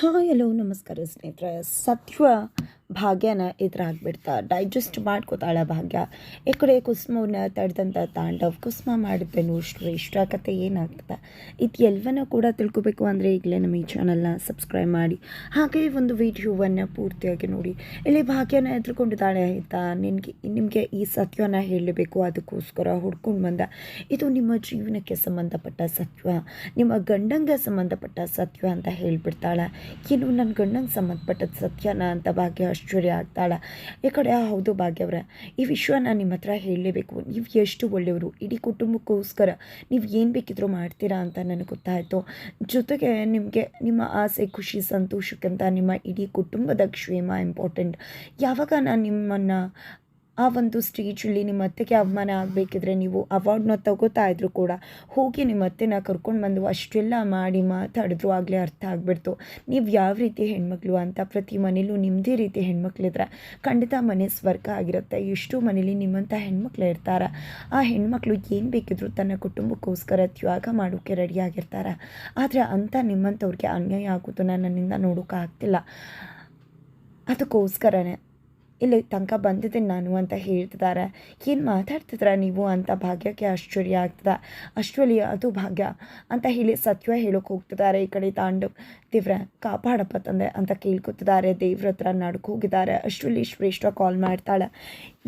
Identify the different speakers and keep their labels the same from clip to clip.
Speaker 1: Hi hello ನಮಸ್ಕಾರ ಸ್ನೇಹಿತರೆ. ಸತ್ವ ಭಾಗ್ಯನ ಎದುರಾಗ್ಬಿಡ್ತಾ ಡೈಜೆಸ್ಟ್ ಮಾಡ್ಕೋತಾಳೆ ಭಾಗ್ಯ. ಈ ಕಡೆ ಕುಸುಮನ ತಡೆದಂಥ ತಾಂಡವ್, ಕುಸುಮ ಮಾಡಿದ್ದೇನು ಶ್ರೇಷ್ಠ ಕತೆ ಏನಾಗ್ತದೆ? ಇದು ಎಲ್ಲವನ್ನ ಕೂಡ ತಿಳ್ಕೊಬೇಕು ಅಂದರೆ ಈಗಲೇ ನಮ್ಮ ಈ ಚಾನಲ್ನ ಸಬ್ಸ್ಕ್ರೈಬ್ ಮಾಡಿ. ಹಾಗೆ ಒಂದು ವಿಡಿಯೋವನ್ನು ಪೂರ್ತಿಯಾಗಿ ನೋಡಿ. ಇಲ್ಲಿ ಭಾಗ್ಯನ ಎದುರುಕೊಂಡಿದ್ದಾಳೆ ಆಯಿತಾ ನಿನಗೆ, ನಿಮಗೆ ಈ ಸತ್ಯನ ಹೇಳಬೇಕು, ಅದಕ್ಕೋಸ್ಕರ ಹುಡ್ಕೊಂಡು ಬಂದ. ಇದು ನಿಮ್ಮ ಜೀವನಕ್ಕೆ ಸಂಬಂಧಪಟ್ಟ ಸತ್ಯ ನಿಮ್ಮ ಗಂಡಂಗೆ ಸಂಬಂಧಪಟ್ಟ ಸತ್ಯ ಅಂತ ಹೇಳಿಬಿಡ್ತಾಳೆ. ಏನು ನನ್ನ ಗಂಡಂಗೆ ಸಂಬಂಧಪಟ್ಟ ಸತ್ಯನ ಅಂತ ಭಾಗ್ಯ ಆಶ್ಚರ್ಯ ಆಗ್ತಾಳೆ. ಈ ಕಡೆ ಹೌದು ಭಾಗ್ಯವ್ರೆ. ಈ ವಿಷಯನ ನಿಮ್ಮ ಹತ್ರ ಹೇಳಲೇಬೇಕು. ನೀವು ಎಷ್ಟು ಒಳ್ಳೆಯವರು? ಇಡೀ ಕುಟುಂಬಕ್ಕೋಸ್ಕರ ನೀವು ಏನು ಬೇಕಿದ್ರೂ ಮಾಡ್ತೀರಾ ಅಂತ ನನಗೆ ಗೊತ್ತಾಯಿತು. ಜೊತೆಗೆ ನಿಮಗೆ ನಿಮ್ಮ ಆಸೆ, ಖುಷಿ, ಸಂತೋಷಕ್ಕಿಂತ ನಿಮ್ಮ ಇಡೀ ಕುಟುಂಬದ ಕ್ಷೇಮ ಇಂಪಾರ್ಟೆಂಟ್ ಯಾವಾಗ ನಾನು ನಿಮ್ಮನ್ನು ಆ ಒಂದು ಸ್ಟೇಜಲ್ಲಿ ನಿಮ್ಮ ಅತ್ತೆಗೆ ಅವಮಾನ ಆಗಬೇಕಿದ್ರೆ ನೀವು ಅವಾರ್ಡ್ನ ತಗೋತಾ ಇದ್ರು ಕೂಡ ಹೋಗಿ ನಿಮ್ಮ ಅತ್ತೆನ ಕರ್ಕೊಂಡು ಬಂದು ಅಷ್ಟೆಲ್ಲ ಮಾಡಿ ಮಾತಾಡಿದ್ರು ಆಗಲೇ ಅರ್ಥ ಆಗಿಬಿಡ್ತು. ನೀವು ಯಾವ ರೀತಿ ಹೆಣ್ಮಕ್ಳು ಅಂತ ಪ್ರತಿ ಮನೇಲೂ ನಿಮ್ಮದೇ ರೀತಿ ಹೆಣ್ಮಕ್ಳಿದ್ರೆ ಖಂಡಿತ ಮನೆ ಸ್ವರ್ಗ ಆಗಿರುತ್ತೆ. ಎಷ್ಟು ಮನೇಲಿ ನಿಮ್ಮಂಥ ಹೆಣ್ಮಕ್ಳು ಇರ್ತಾರೆ. ಆ ಹೆಣ್ಮಕ್ಳು ಏನು ಬೇಕಿದ್ರು ತನ್ನ ಕುಟುಂಬಕ್ಕೋಸ್ಕರ ತ್ಯಾಗ ಮಾಡೋಕ್ಕೆ ರೆಡಿಯಾಗಿರ್ತಾರೆ ಆದರೆ ಅಂಥ ನಿಮ್ಮಂಥವ್ರಿಗೆ ಅನ್ಯಾಯ ಆಗೋದು ನನ್ನಿಂದ ನೋಡೋಕ್ಕಾಗ್ತಿಲ್ಲ ಅದಕ್ಕೋಸ್ಕರನೇ ಇಲ್ಲಿ, ತನಕ ಬಂದಿದ್ದೀನಿ ನಾನು ಅಂತ ಹೇಳ್ತಿದ್ದಾರೆ. ಏನು ಮಾತಾಡ್ತಿದ್ರ ನೀವು ಅಂತ ಭಾಗ್ಯಕ್ಕೆ ಆಶ್ಚರ್ಯ ಆಗ್ತದೆ. ಅಷ್ಟರಲ್ಲಿ ಅದು ಭಾಗ್ಯ ಅಂತ ಹೇಳಿ ಸತ್ಯ ಹೇಳೋಕೆ ಹೋಗ್ತಿದ್ದಾರೆ ಈ ಕಡೆ ತಾಂಡು. ದೇವ್ರ, ಕಾಪಾಡಪ್ಪ ತಂದೆ ಅಂತ ಕೇಳ್ಕೊತಿದ್ದಾರೆ. ದೇವ್ರ ಹತ್ರ ನಡ್ಕೋಗಿದ್ದಾರೆ. ಅಷ್ಟರಲ್ಲಿ ಶ್ರೇಷ್ಠ ಕಾಲ್ ಮಾಡ್ತಾಳೆ.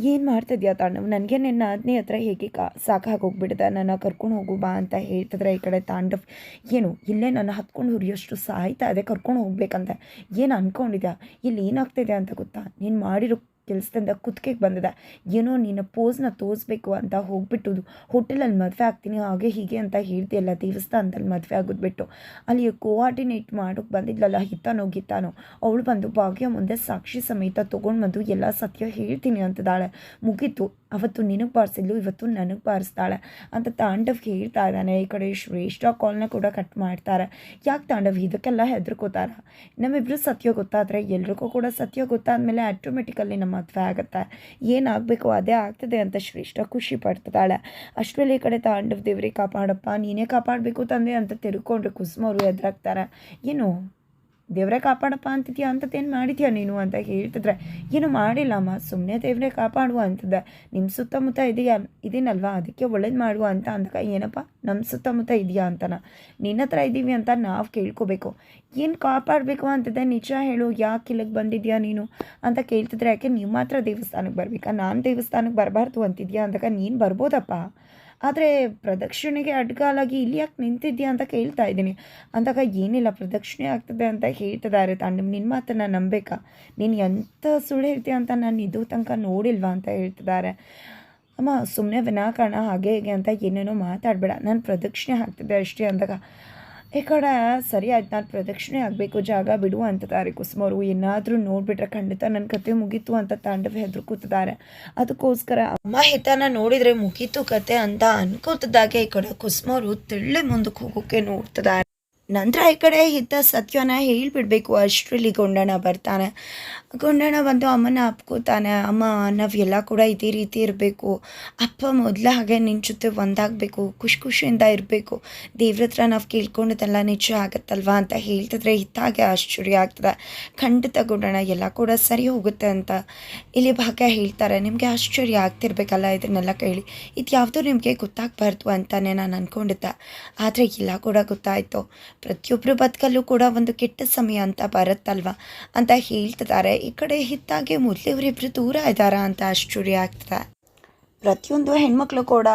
Speaker 1: ಏನು ಮಾಡ್ತಿದ್ಯಾ ತಾಂಡವ್ ನನಗೆ ನಿನ್ನ ಆಜ್ಞೆ ಹತ್ರ ಹೇಗೆ ಕಾ ಸಾಕಾಗಿ ಹೋಗ್ಬಿಟ್ಟಿದೆ. ನನ್ನ ಕರ್ಕೊಂಡು ಹೋಗು ಬಾ ಅಂತ ಹೇಳ್ತಿದ್ರೆ ಈ ಕಡೆ ತಾಂಡವ್. ಏನು, ಇಲ್ಲೇ ನನ್ನ ಹತ್ಕೊಂಡು ಹುರಿಯೋಷ್ಟು ಸಾಯ್ತಾ ಅದೇ ಕರ್ಕೊಂಡು ಹೋಗ್ಬೇಕಂತ. ಏನು ಅಂದ್ಕೊಂಡಿದ್ಯಾ ಇಲ್ಲಿ ಏನಾಗ್ತಿದೆ ಅಂತ ಗೊತ್ತಾ? ನೀನು ಮಾಡಿರೋ ಕೆಲಸದಿಂದ ಕುತ್ತಿಗೆಗೆ ಬಂದಿದೆ. ಏನೋ ನಿನ್ನ ಪೋಸ್ನ ತೋರಿಸ್ಬೇಕು ಅಂತ ಹೋಗ್ಬಿಟ್ಟು ಹೋಟೆಲಲ್ಲಿ ಮದುವೆ ಆಗ್ತೀನಿ, ಹಾಗೆ ಹೀಗೆ ಅಂತ ಹೇಳ್ತಿಯಲ್ಲ, ದೇವಸ್ಥಾನದಲ್ಲಿ ಮದುವೆ ಆಗೋದ್ಬಿಟ್ಟು ಅಲ್ಲಿ ಕೋಆರ್ಡಿನೇಟ್ ಮಾಡೋಕ್ಕೆ ಬಂದಿದ್ಲಲ್ಲ, ಹಿತಾನೋ ಗಿತ್ತಾನೋ ಅವಳು ಬಂದು ಭಾಗ್ಯ ಮುಂದೆ ಸಾಕ್ಷಿ ಸಮೇತ ತೊಗೊಂಡು ಬಂದು ಎಲ್ಲ ಸತ್ಯ ಹೇಳ್ತೀನಿ ಅಂತದಾಳೆ ಮುಗೀತು. ಅವತ್ತು ನಿನಗೆ ಬಾರಿಸಿದ್ಲು ಇವತ್ತು ನನಗೆ ಬಾರಿಸ್ತಾಳೆ ಅಂತ ತಾಂಡವ್ ಹೇಳ್ತಾ ಇದ್ದಾನೆ. ಈ ಕಡೆ ಶ್ರೇಷ್ಠ ಕಾಲ್ನ ಕೂಡ ಕಟ್ ಮಾಡ್ತಾರೆ. ಯಾಕೆ ತಾಂಡವ್ ಇದಕ್ಕೆಲ್ಲ ಹೆದರ್ಕೋತಾರ? ನಮ್ಮಿಬ್ರು ಸತ್ಯ ಗೊತ್ತಾದರೆ ಎಲ್ರಿಗೂ ಕೂಡ ಸತ್ಯ ಗೊತ್ತಾದ್ಮೇಲೆ ಆಟೋಮೆಟಿಕಲ್ಲಿ ನಮ್ಮ ಮದುವೆ ಆಗುತ್ತೆ. ಏನಾಗಬೇಕು ಅದೇ ಆಗ್ತದೆ ಅಂತ ಶ್ರೇಷ್ಠ ಖುಷಿ ಪಡ್ತಿದ್ದಾಳೆ ಅಷ್ಟರಲ್ಲಿ ಈ ಕಡೆ ತಾಂಡವ್ ದೇವ್ರಿಗೆ ಕಾಪಾಡಪ್ಪ, ನೀನೇ ಕಾಪಾಡಬೇಕು ತಂದೆ ಅಂತ ತಿರ್ಕೊಂಡ್ರೆ ಕುಸುಮವರು ಎದುರಾಗ್ತಾರೆ. ಏನು? ದೇವರೇ ಕಾಪಾಡಪ್ಪ ಅಂತಿದ್ಯಾ? ಅಂಥದ್ದೇನು ಮಾಡಿದ್ಯಾ ನೀನು ಅಂತ ಹೇಳ್ತಿದ್ರೆ, ಏನು ಮಾಡಿಲ್ಲಮ್ಮ ಸುಮ್ಮನೆ ದೇವರೇ ಕಾಪಾಡುವ ಅಂತದ ನಿಮ್ಮ ಸುತ್ತಮುತ್ತ ಇದೆಯಾ? ಇದೀನಲ್ವಾ? ಅದಕ್ಕೆ ಒಳ್ಳೇದು ಮಾಡುವ ಅಂತ ಅಂದಾಗ ಏನಪ್ಪ ನಮ್ಮ ಸುತ್ತಮುತ್ತ ಇದೆಯಾ ಅಂತನ? ನಿನ್ನ ಹತ್ರ ಇದ್ದೀವಿ ಅಂತ ನಾವು ಕೇಳ್ಕೋಬೇಕು. ಏನು ಕಾಪಾಡಬೇಕು ಅಂತದೆ ನಿಜ ಹೇಳು, ಯಾಕೆ ಇಲ್ಲಿಗೆ ಬಂದಿದ್ಯಾ ನೀನು? ಅಂತ ಕೇಳ್ತಿದ್ರೆ, ಯಾಕೆ ನೀವು ಮಾತ್ರ ದೇವಸ್ಥಾನಕ್ಕೆ ಬರಬೇಕಾ? ನಾನು ದೇವಸ್ಥಾನಕ್ಕೆ ಬರಬಾರ್ದು ಅಂತಿದ್ಯಾ? ಅಂದಾಗ ನೀನು ಬರ್ಬೋದಪ್ಪ. ಆದರೆ ಪ್ರದಕ್ಷಿಣೆಗೆ ಅಡ್ಗಾಲಾಗಿ ಇಲ್ಲಿ ಯಾಕೆ ನಿಂತಿದ್ಯಾ ಅಂತ ಕೇಳ್ತಾ ಇದ್ದೀನಿ. ಅಂದಾಗ ಏನಿಲ್ಲ, ಪ್ರದಕ್ಷಿಣೆ ಆಗ್ತದೆ ಅಂತ ಹೇಳ್ತಿದ್ದಾರೆ. ತಾಂಡು ನಿನ್ನ ಮಾತನ್ನು ನಂಬೇಕಾ? ನೀನು ಎಂಥ ಸುಳ್ಳು ಹೇಳ್ತೀಯ ಅಂತ ನಾನು ಇದು ತನಕ ನೋಡಿಲ್ವಾ ಅಂತ ಹೇಳ್ತಿದ್ದಾರೆ. ಅಮ್ಮ ಸುಮ್ಮನೆ ವಿನಾಕಾರಣ ಹಾಗೆ ಹೇಗೆ ಅಂತ ಏನೇನೋ ಮಾತಾಡಬೇಡ. ನಾನು ಪ್ರದಕ್ಷಿಣೆ ಹಾಕ್ತಿದ್ದೆ ಅಷ್ಟೇ ಅಂದಾಗ. ಈ ಕಡೆ ಸರಿ ಆಯ್ತು ನಾನು ಪ್ರದಕ್ಷಿಣೆ ಆಗಬೇಕು, ಜಾಗ ಬಿಡು ಅಂತಿದ್ದಾರೆ ಕುಸುಮವರು. ಏನಾದರೂ ನೋಡಿಬಿಟ್ರೆ ಖಂಡಿತ ನನ್ನ ಕತೆ ಮುಗೀತು ಅಂತ ತಾಂಡವ ಹೆದರು ಕೂತಿದ್ದಾರೆ ಅದಕ್ಕೋಸ್ಕರ ಅಮ್ಮ ಹಿತನ ನೋಡಿದರೆ ಮುಗೀತು ಕತೆ ಅಂತ ಅನ್ಕೋತಿದ್ದಾಗೆ ಈ ಕಡೆ ಕುಸುಮವರು ತಿಳ್ಳೆ ಮುಂದಕ್ಕೆ ಹೋಗೋಕೆ ನೋಡ್ತಿದ್ದಾರೆ ನಂತರ ಈ ಕಡೆ ಹಿತ ಸತ್ಯನ ಹೇಳಿಬಿಡ್ಬೇಕು. ಅಷ್ಟರಲ್ಲಿ ಗೊಂಡಣ್ಣ ಬರ್ತಾನೆ. ಗೊಂಡಣ್ಣ ಬಂದು ಅಮ್ಮನ ಅಪ್ಕೋತಾನೆ. ಅಮ್ಮ, ನಾವೆಲ್ಲ ಕೂಡ ಇದೇ ರೀತಿ ಇರಬೇಕು. ಅಪ್ಪ ಮೊದಲ ಹಾಗೆ ನಿನ್ನ ಜೊತೆ ಒಂದಾಗಬೇಕು. ಖುಷಿ ಖುಷಿಯಿಂದ ಇರಬೇಕು. ದೇವ್ರ ಹತ್ರ ನಾವು ಕೇಳ್ಕೊಂಡಿದ್ದೆಲ್ಲ ನಿಜ ಆಗತ್ತಲ್ವಾ ಅಂತ ಹೇಳ್ತಿದ್ರೆ ಹಿತ್ತಾಗೆ ಆಶ್ಚರ್ಯ ಆಗ್ತದೆ. ಖಂಡಿತ ಗೊಂಡಣ್ಣ ಎಲ್ಲ ಕೂಡ ಸರಿ ಹೋಗುತ್ತೆ ಅಂತ ಇಲ್ಲಿ ಭಾಗ್ಯ ಹೇಳ್ತಾರೆ. ನಿಮಗೆ ಆಶ್ಚರ್ಯ ಆಗ್ತಿರ್ಬೇಕಲ್ಲ ಇದನ್ನೆಲ್ಲ ಕೇಳಿ. ಇದು ಯಾವುದೋ ನಿಮಗೆ ಗೊತ್ತಾಗಬಾರ್ದು ಅಂತಾನೆ ನಾನು ಅಂದ್ಕೊಂಡಿದ್ದೆ ಆದರೆ ಎಲ್ಲ ಕೂಡ ಗೊತ್ತಾಯಿತು. ಪ್ರತಿಯೊಬ್ಬರು ಬದುಕಲ್ಲೂ ಕೂಡ ಒಂದು ಕೆಟ್ಟ ಸಮಯ ಅಂತ ಬರುತ್ತಲ್ವ? ಅಂತ ಹೇಳ್ತಿದ್ದಾರೆ. ಈ ಕಡೆ ಹಿತ್ತಾಗೆ ಮೊದಲು ಇವರಿಬ್ಬರು ದೂರ ಇದ್ದಾರಾ ಅಂತ ಆಶ್ಚರ್ಯ ಆಗ್ತದೆ. ಪ್ರತಿಯೊಂದು ಹೆಣ್ಮಕ್ಳು ಕೂಡ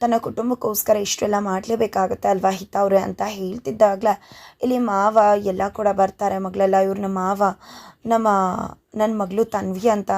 Speaker 1: ತನ್ನ ಕುಟುಂಬಕ್ಕೋಸ್ಕರ ಇಷ್ಟೆಲ್ಲ ಮಾಡಲೇಬೇಕಾಗುತ್ತೆ ಅಲ್ವಾ ಹಿತವ್ರೆ ಅಂತ ಹೇಳ್ತಿದ್ದಾಗಲೇ, ಇಲ್ಲಿ ಮಾವ ಎಲ್ಲ ಕೂಡ ಬರ್ತಾರೆ ಮಗಳೆಲ್ಲ ಇವ್ರು ಮಾವ ನಮ್ಮ ನನ್ನ ಮಗಳು ತನ್ವಿ ಅಂತ,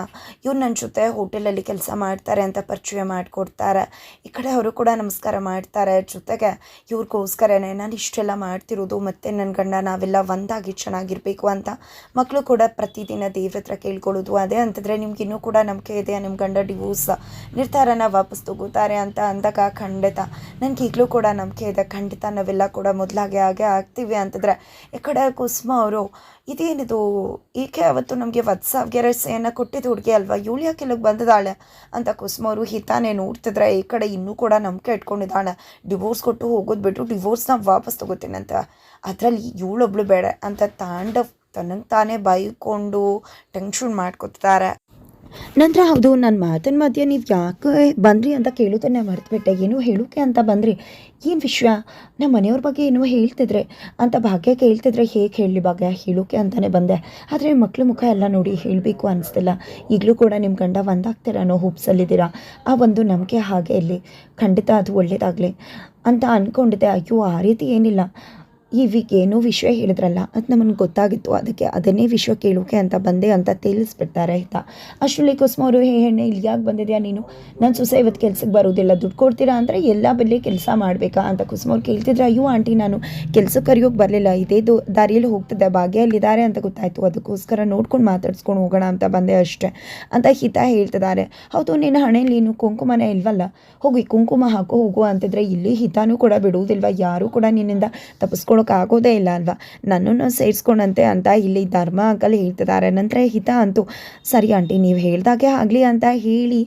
Speaker 1: ಇವ್ರು ನನ್ನ ಜೊತೆ ಹೋಟೆಲಲ್ಲಿ ಕೆಲಸ ಮಾಡ್ತಾರೆ ಅಂತ ಪರಿಚಯ ಮಾಡಿಕೊಡ್ತಾರೆ. ಈ ಕಡೆ ಅವರು ಕೂಡ ನಮಸ್ಕಾರ ಮಾಡ್ತಾರೆ ಜೊತೆಗೆ, ಇವ್ರಿಗೋಸ್ಕರನೇ ನಾನು ಇಷ್ಟೆಲ್ಲ ಮಾಡ್ತಿರೋದು, ಮತ್ತು ನನ್ನ ಗಂಡ ನಾವೆಲ್ಲ ಒಂದಾಗಿ ಚೆನ್ನಾಗಿರಬೇಕು ಅಂತ ಮಕ್ಕಳು ಕೂಡ ಪ್ರತಿದಿನ ದೇವ್ರ ಹತ್ರ ಕೇಳ್ಕೊಳ್ಳೋದು ಅದೇ ಅಂತಂದರೆ ನಿಮ್ಗೆ ಇನ್ನೂ ಕೂಡ ನಂಬಿಕೆ ಇದೆ ನಿಮ್ಮ ಗಂಡ ಡಿವೋರ್ಸ್ ನಿರ್ಧಾರನ ವಾಪಸ್ ತಗೋತಾರೆ ಅಂತ ಅಂದಾಗ ಖಂಡಿತ. ನನಗೆ ಈಗಲೂ ಕೂಡ ನಂಬಿಕೆ ಇದೆ. ಖಂಡಿತ ನಾವೆಲ್ಲ ಕೂಡ ಮೊದಲಾಗೆ ಹಾಗೆ ಆಗ್ತೀವಿ ಅಂತಂದರೆ. ಈ ಕಡೆ ಕುಸುಮ ಅವರು, ಇದೇನಿದು? ಈಕೆ ಅವತ್ತು ನಮಗೆ ವತ್ಸ ರಸೆಯನ್ನು ಕೊಟ್ಟಿದ್ದು ಹುಡುಗಿ ಅಲ್ವಾ? ಇವಳು ಯಾಕೆ ಇಲ್ಲಿಗೆ ಬಂದಿದ್ದಾಳೆ ಅಂತ ಕುಸುಮ ಅವರು ಹಿತಾನೇ ನೋಡ್ತಿದ್ರೆ ಈ ಕಡೆ ಇನ್ನೂ ಕೂಡ ನಂಬಿಕೆ ಇಟ್ಕೊಂಡಿದ್ದಾಳೆ. ಡಿವೋರ್ಸ್ ಕೊಟ್ಟು ಹೋಗೋದು ಬಿಟ್ಟು ಡಿವೋರ್ಸ್ನ ವಾಪಸ್ ತಗೋತೀನಿ ಅಂತ. ಅದರಲ್ಲಿ ಇವಳೊಬ್ಳು ಬೇಡ ಅಂತ ತಾಂಡ ತನಗೆ ತಾನೇ ಬೈಕೊಂಡು ಟೆನ್ಷನ್ ಮಾಡ್ಕೊತಿದ್ದಾರೆ. ನಂತರ ಹೌದು ನನ್ನ ಮಾತಿನ ಮಧ್ಯೆ ನೀವು ಯಾಕೆ ಬಂದ್ರಿ ಅಂತ ಕೇಳೋದನ್ನೇ ಮರೆತುಬಿಟ್ಟೆ. ಏನೋ ಹೇಳೋಕೆ ಅಂತ ಬಂದ್ರಿ? ಏನು ವಿಷಯ ನಮ್ಮ ಮನೆಯವ್ರ ಬಗ್ಗೆ ಏನೋ ಹೇಳ್ತಿದ್ರೆ ಅಂತ ಭಾಗ್ಯ ಕೇಳ್ತಿದ್ರೆ ಹೇಗೆ ಹೇಳಲಿ ಭಾಗ್ಯ? ಹೇಳೋಕೆ ಅಂತಲೇ ಬಂದೆ. ಆದರೆ ಮಕ್ಕಳು ಮುಖ ಎಲ್ಲ ನೋಡಿ ಹೇಳಬೇಕು ಅನಿಸ್ತಿಲ್ಲ. ಈಗಲೂ ಕೂಡ ನಿಮ್ಮ ಗಂಡ ಒಂದಾಗ್ತೀರ ಅನ್ನೋ ಹೋಪ್ಸಲ್ಲಿದ್ದೀರಾ ಆ ಒಂದು ನಂಬಿಕೆ ಹಾಗೆ ಇಲ್ಲಿ. ಖಂಡಿತ ಅದು ಒಳ್ಳೆಯದಾಗಲಿ ಅಂತ ಅಂದ್ಕೊಂಡಿದ್ದೆ ಅಯ್ಯೋ, ಆ ರೀತಿ ಏನಿಲ್ಲ. ಈ ವೀಕ್ ಏನೋ ವಿಷಯ ಹೇಳಿದ್ರಲ್ಲ, ಅದು ನಮಗೆ ಗೊತ್ತಾಗಿತ್ತು. ಅದಕ್ಕೆ ಅದನ್ನೇ ವಿಷಯ ಕೇಳೋಕೆ ಅಂತ ಬಂದೆ ಅಂತ ತಿಳಿಸ್ಬಿಡ್ತಾರೆ, ಆಯಿತಾ? ಅಷ್ಟರಲ್ಲಿ ಕುಸುಮ ಅವರು, ಹೇ ಹೆಣ್ಣೆ ಇಲ್ಲಿ ಯಾಕೆ ಬಂದಿದ್ಯಾ ನೀನು? ನನ್ನ ಸುಸ ಇವತ್ತು ಕೆಲ್ಸಕ್ಕೆ ಬರೋದಿಲ್ಲ, ದುಡ್ಡು ಕೊಡ್ತೀರಾ ಅಂದರೆ ಎಲ್ಲ ಬಲ್ಲಿ ಕೆಲಸ ಮಾಡಬೇಕಾ? ಅಂತ ಕುಸುಮ ಅವ್ರು ಕೇಳ್ತಿದ್ರೆ, ಅಯ್ಯೋ, ಆಂಟಿ, ನಾನು ಕೆಲ್ಸಕ್ಕೆ ಕರೆಯೋಕೆ ಬರಲಿಲ್ಲ, ಇದೇ ದು, ದಾರಿಯಲ್ಲಿ ಹೋಗ್ತಿದ್ದೆ, ಭಾಗ್ಯಲ್ಲಿದ್ದಾರೆ ಅಂತ ಗೊತ್ತಾಯಿತು. ಅದಕ್ಕೋಸ್ಕರ ನೋಡ್ಕೊಂಡು ಮಾತಾಡ್ಸ್ಕೊಂಡು ಹೋಗೋಣ ಅಂತ ಬಂದೆ ಅಷ್ಟೇ, ಅಂತ ಹಿತ ಹೇಳ್ತಿದ್ದಾರೆ. ಹೌದು, ನಿನ್ನ ಹಣೆಯಲ್ಲಿ ನೀನು ಕುಂಕುಮನೇ ಇಲ್ವಲ್ಲ? ಹೋಗಿ ಕುಂಕುಮ ಹಾಕೋ ಹೋಗು ಅಂತಿದ್ರೆ ಇಲ್ಲಿ ಹಿತಾನೂ ಕೂಡ ಬಿಡುವುದಿಲ್ವ? ಯಾರೂ ಕೂಡ ನಿನ್ನಿಂದ ತಪ್ಪಿಸ್ಕೊಳ್ಳೋಕೆ ಆಗೋದೇ ಇಲ್ಲ ಅಲ್ವಾ? ನನ್ನನ್ನು ಸೇರಿಸ್ಕೊಂಡಂತೆ ಅಂತ ಇಲ್ಲಿ ಧರ್ಮ ಅಂಕಲ್ ಹೇಳ್ತಿದ್ದಾರೆ ನಂತರ ಹಿತ ಅಂತೂ, ಸರಿ ಆಂಟಿ, ನೀವು ಹೇಳ್ದಾಗೆ ಆಗಲಿ ಅಂತ ಹೇಳಿ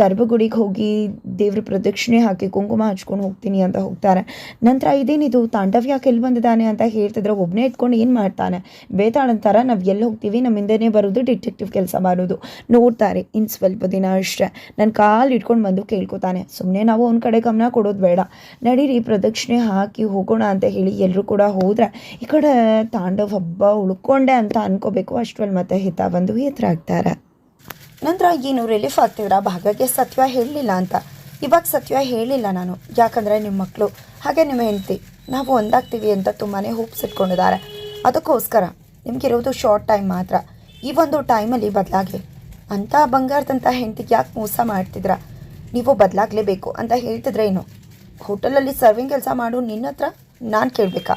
Speaker 1: ಗರ್ಭಗುಡಿಗೆ ಹೋಗಿ ದೇವ್ರ ಪ್ರದಕ್ಷಿಣೆ ಹಾಕಿ ಕುಂಕುಮ ಹಚ್ಕೊಂಡು ಹೋಗ್ತೀನಿ ಅಂತ ಹೋಗ್ತಾರೆ. ನಂತರ ಇದೇನಿದು? ತಾಂಡವ್ ಯಾಕೆ ಎಲ್ಲಿ ಬಂದಿದ್ದಾನೆ ಅಂತ ಹೇಳ್ತಿದ್ರೆ ಒಬ್ಬನೇ ಇಟ್ಕೊಂಡು ಏನು ಮಾಡ್ತಾನೆ? ಬೇತಾಡಂತಾರ ನಾವು ಎಲ್ಲಿ ಹೋಗ್ತೀವಿ? ನಮ್ಮ ಹಿಂದೆನೇ ಬರೋದು ಡಿಟೆಕ್ಟಿವ್ ಕೆಲಸ ಮಾಡೋದು. ನೋಡ್ತಾರೆ ಇನ್ನು ಸ್ವಲ್ಪ ದಿನ ಅಷ್ಟೇ. ನನ್ನ ಕಾಲು ಇಟ್ಕೊಂಡು ಬಂದು ಕೇಳ್ಕೊತಾನೆ. ಸುಮ್ಮನೆ ನಾವು ಅವ್ನ ಕಡೆ ಗಮನ ಕೊಡೋದು ಬೇಡ. ನಡೀರಿ, ಪ್ರದಕ್ಷಿಣೆ ಹಾಕಿ ಹೋಗೋಣ ಅಂತ ಹೇಳಿ ಎಲ್ಲರೂ ಕೂಡ ಹೋದ್ರೆ ಈ ಕಡೆ ತಾಂಡವ್ ಹಬ್ಬ ಉಳ್ಕೊಂಡೆ ಅಂತ ಅನ್ಕೋಬೇಕು. ಅಷ್ಟರಲ್ಲಿ ಮತ್ತೆ ಹಿತ ಬಂದು ಎದುರಾಗ್ತಾರೆ. ನಂತರ ಏನು ರಿಲೀಫ್ ಆಗ್ತಿದ್ರ ಭಾಗಕ್ಕೆ ಸತ್ಯ ಹೇಳಲಿಲ್ಲ ಅಂತ. ಇವಾಗ ಸತ್ಯ ಹೇಳಿಲ್ಲ ನಾನು. ಯಾಕಂದರೆ ನಿಮ್ಮ ಮಕ್ಕಳು ಹಾಗೆ ನಿಮ್ಮ ಹೆಂಡತಿ. ನಾವು ಒಂದಾಗ್ತೀವಿ ಅಂತ ತುಂಬಾ ಹೋಪ್ಸ್ ಇಟ್ಕೊಂಡಿದ್ದಾರೆ. ಅದಕ್ಕೋಸ್ಕರ ನಿಮಗಿರೋದು ಶಾರ್ಟ್ ಟೈಮ್ ಮಾತ್ರ. ಈ ಒಂದು ಟೈಮಲ್ಲಿ ಬದಲಾಗಿ ಅಂಥ ಬಂಗಾರದಂಥ ಹೆಂಡತಿಗೆ ಯಾಕೆ ಮೋಸ ಮಾಡ್ತಿದ್ರ? ನೀವು ಬದಲಾಗಲೇಬೇಕು ಅಂತ ಹೇಳ್ತಿದ್ರೆ ಏನು ಹೋಟೆಲಲ್ಲಿ ಸರ್ವಿಂಗ್ ಕೆಲಸ ಮಾಡು ನಿನ್ನ ಹತ್ರ ನಾನು ಕೇಳಬೇಕಾ?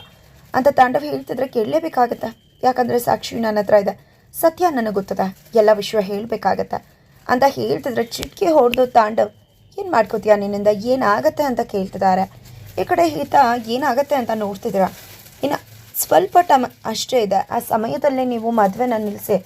Speaker 1: ಅಂತ ತಾಂಡವ ಹೇಳ್ತಿದ್ರೆ ಕೇಳಲೇಬೇಕಾಗತ್ತೆ? ಯಾಕಂದರೆ ಸಾಕ್ಷಿ ನನ್ನ ಹತ್ರ ಇದೆ. ಸತ್ಯ ನನಗೆ ಗೊತ್ತದ. ಎಲ್ಲ ವಿಷಯ ಹೇಳಬೇಕಾಗತ್ತೆ? ಅಂತ ಹೇಳ್ತಿದ್ರೆ ಚಿಟ್ಕೆ ಹೊಡೆದು ತಾಂಡವ್, ಏನು ಮಾಡ್ಕೋತೀಯ ನಿನ್ನಿಂದ? ಏನಾಗತ್ತೆ ಅಂತ ಕೇಳ್ತಿದ್ದಾರೆ ಈ ಕಡೆ ಈತ ಏನಾಗತ್ತೆ ಅಂತ ನೋಡ್ತಿದ್ದೀರ? ಇನ್ನು ಸ್ವಲ್ಪ ಟಮ್ ಅಷ್ಟೇ ಇದೆ. ಆ ಸಮಯದಲ್ಲೇ ನೀವು ಮದುವೆನ ನಿಲ್ಲಿಸಿ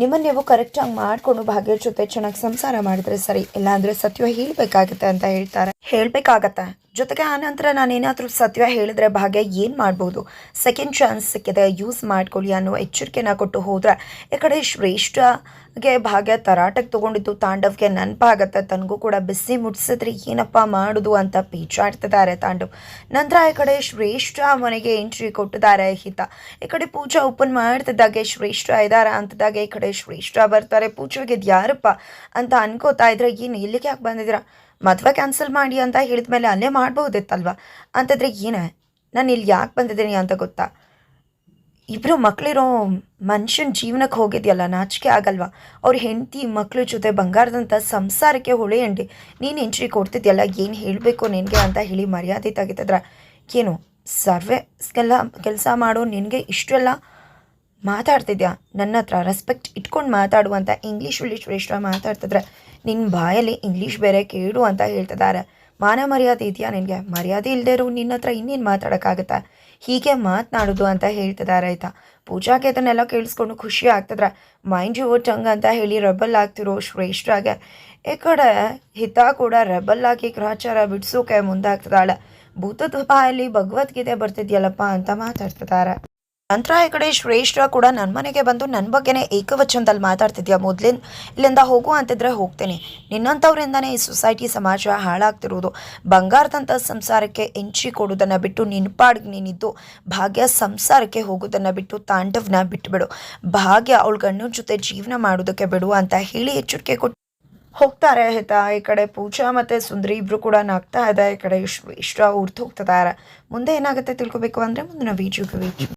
Speaker 1: ನಿಮ್ಮನ್ನು ನೀವು ಕರೆಕ್ಟಾಗಿ ಮಾಡಿಕೊಂಡು ಭಾಗ್ಯ ಜೊತೆ ಚೆನ್ನಾಗಿ ಸಂಸಾರ ಮಾಡಿದ್ರೆ ಸರಿ. ಇಲ್ಲಾಂದರೆ ಸತ್ಯ ಹೇಳಬೇಕಾಗತ್ತೆ ಅಂತ ಹೇಳ್ತಾರೆ. ಹೇಳಬೇಕಾಗತ್ತೆ? ಜೊತೆಗೆ ಆನಂತರ ನಾನೇನಾದರೂ ಸತ್ಯ ಹೇಳಿದ್ರೆ ಭಾಗ್ಯ ಏನು ಮಾಡ್ಬೋದು? ಸೆಕೆಂಡ್ ಚಾನ್ಸ್ ಸಿಕ್ಕಿದೆ ಯೂಸ್ ಮಾಡ್ಕೊಳ್ಳಿ ಅನ್ನೋ ಎಚ್ಚರಿಕೆನ ಕೊಟ್ಟು ಹೋದ್ರೆ ಈ ಕಡೆ ಶ್ರೇಷ್ಠಗೆ ಭಾಗ್ಯ ತರಾಟಕ್ಕೆ ತೊಗೊಂಡಿದ್ದು ತಾಂಡವ್ಗೆ ನೆನಪಾಗತ್ತೆ. ತನಗೂ ಕೂಡ ಬಿಸಿ ಮುಟ್ಸಿದ್ರೆ ಏನಪ್ಪ ಮಾಡೋದು ಅಂತ ಪೀಚಾಡ್ತಿದ್ದಾರೆ ತಾಂಡವ್. ನಂತರ ಈ ಕಡೆ ಶ್ರೇಷ್ಠ ಮನೆಗೆ ಎಂಟ್ರಿ ಕೊಟ್ಟಿದ್ದಾರೆ ಹಿತ. ಈ ಕಡೆ ಪೂಜಾ ಓಪನ್ ಮಾಡ್ತಿದ್ದಾಗೆ ಶ್ರೇಷ್ಠ ಇದ್ದಾರೆ ಅಂತಿದ್ದಾಗೆ ಈ ಕಡೆ ಶ್ರೇಷ್ಠ ಬರ್ತಾರೆ. ಪೂಜೆಗೆ ಯಾರಪ್ಪ ಅಂತ ಅನ್ಕೋತಾ ಇದ್ರೆ ಏನು ಇಲ್ಲಿಗೆ ಯಾಕೆ ಬಂದಿದ್ದೀರಾ? ಮದುವೆ ಕ್ಯಾನ್ಸಲ್ ಮಾಡಿ ಅಂತ ಹೇಳಿದ ಮೇಲೆ ಅಲ್ಲೇ ಮಾಡ್ಬೋದಿತ್ತಲ್ವ ಅಂತಂದ್ರೆ ಏನೇ, ನಾನು ಇಲ್ಲಿ ಯಾಕೆ ಬಂದಿದ್ದೀನಿ ಅಂತ ಗೊತ್ತಾ? ಇಬ್ಬರು ಮಕ್ಕಳಿರೋ ಮನುಷ್ಯನ ಜೀವನಕ್ಕೆ ಹೋಗಿದೆಯಲ್ಲ, ನಾಚಿಕೆ ಆಗಲ್ವಾ? ಅವ್ರ ಹೆಂಡತಿ ಮಕ್ಕಳ ಜೊತೆ ಬಂಗಾರದಂಥ ಸಂಸಾರಕ್ಕೆ ಹೊಳೆ ಅಂಡಿ, ನೀನು ಎಂಟ್ರಿ ಕೊಡ್ತಿದ್ಯಲ್ಲ, ಏನು ಹೇಳಬೇಕು ನಿನಗೆ ಅಂತ ಹೇಳಿ ಮರ್ಯಾದೆ ತೆಗಿತಿದ್ರ. ಏನು ಎಲ್ಲ ಕೆಲಸ ಮಾಡೋ ನಿನಗೆ ಇಷ್ಟೆಲ್ಲ ಮಾತಾಡ್ತಿದ್ಯಾ? ನನ್ನ ಹತ್ರ ರೆಸ್ಪೆಕ್ಟ್ ಇಟ್ಕೊಂಡು ಮಾತಾಡುವಂಥ ಇಂಗ್ಲೀಷ್ ಇಂಗ್ಲೀಷಲ್ಲಿ ಶ್ರೇಷ್ಠ ಮಾತಾಡ್ತಿದ್ರೆ ನಿನ್ನ ಬಾಯಲ್ಲಿ ಇಂಗ್ಲೀಷ್ ಬೇರೆ ಕೇಳು ಅಂತ ಹೇಳ್ತಿದ್ದಾರೆ. ಮಾನ ಮರ್ಯಾದೆ ಇದೆಯಾ ನಿನಗೆ? ಮರ್ಯಾದೆ ಇಲ್ಲದೆ ಇರೋ, ನಿನ್ನ ಹತ್ರ ಇನ್ನೇನು ಮಾತಾಡೋಕ್ಕಾಗತ್ತಾ? ಹೀಗೆ ಮಾತನಾಡೋದು ಅಂತ ಹೇಳ್ತಿದ್ದಾರೆ ಆಯ್ತಾ. ಪೂಜಾಗೆ ಕೇತನೆಲ್ಲ ಕೇಳಿಸ್ಕೊಂಡು ಖುಷಿ ಆಗ್ತಿದ್ರೆ. ಮೈಂಡ್ ಯುವ ಟಂಗ್ ಅಂತ ಹೇಳಿ ರೆಬಲ್ ಆಗ್ತಿರೋ ಶ್ರೇಷ್ಠಾಗೆ ಈ ಕಡೆ ಹಿತ ಕೂಡ ರೆಬಲ್ ಆಗಿ ಗ್ರಹಚಾರ ಬಿಡಿಸೋಕೆ ಮುಂದಾಗ್ತದಾಳೆ ಭೂತದ ಬಾಯಲ್ಲಿ ಭಗವದ್ಗೀತೆ ಬರ್ತಿದ್ಯಲ್ಲಪ್ಪ ಅಂತ ಮಾತಾಡ್ತಿದ್ದಾರೆ. ನಂತರ ಈ ಕಡೆ ಶ್ರೇಷ್ಠ ಕೂಡ ನನ್ನ ಮನೆಗೆ ಬಂದು ನನ್ನ ಬಗ್ಗೆನೇ ಏಕವಚನದಲ್ಲಿ ಮಾತಾಡ್ತಿದ್ಯಾ ಮೊದಲಿನ? ಇಲ್ಲಿಂದ ಹೋಗು ಅಂತಿದ್ರೆ ಹೋಗ್ತೇನೆ. ನಿನ್ನಂಥವ್ರಿಂದನೇ ಈ ಸೊಸೈಟಿ ಸಮಾಜ ಹಾಳಾಗ್ತಿರೋದು. ಬಂಗಾರದಂಥ ಸಂಸಾರಕ್ಕೆ ಎಂಚಿ ಕೊಡೋದನ್ನು ಬಿಟ್ಟು ನಿನ್ಪಾಡ್ಗೆ ನೀನಿದ್ದು, ಭಾಗ್ಯ ಸಂಸಾರಕ್ಕೆ ಹೋಗೋದನ್ನು ಬಿಟ್ಟು ತಾಂಡವ್ನ ಬಿಟ್ಟುಬಿಡು ಭಾಗ್ಯ ಅವಳ ಗಂಡನ ಜೊತೆ ಜೀವನ ಮಾಡೋದಕ್ಕೆ ಬಿಡು ಅಂತ ಹೇಳಿ ಎಚ್ಚರಿಕೆ ಕೊಟ್ಟು ಹೋಗ್ತಾರೆ ಆಯ್ತಾ ಈ ಕಡೆ ಪೂಜಾ ಮತ್ತು ಸುಂದರಿ ಇಬ್ರು ಕೂಡ ನಗ್ತಾ ಇದೆ. ಈ ಕಡೆ ಇಷ್ಟ ಇಷ್ಟ ಹೋಗ್ತಿದ್ದಾರೆ ಮುಂದೆ ಏನಾಗುತ್ತೆ ತಿಳ್ಕೊಬೇಕು ಅಂದರೆ ಮುಂದಿನ ವೀಡಿಯೋಗೆ ವೀಡಿಯೋ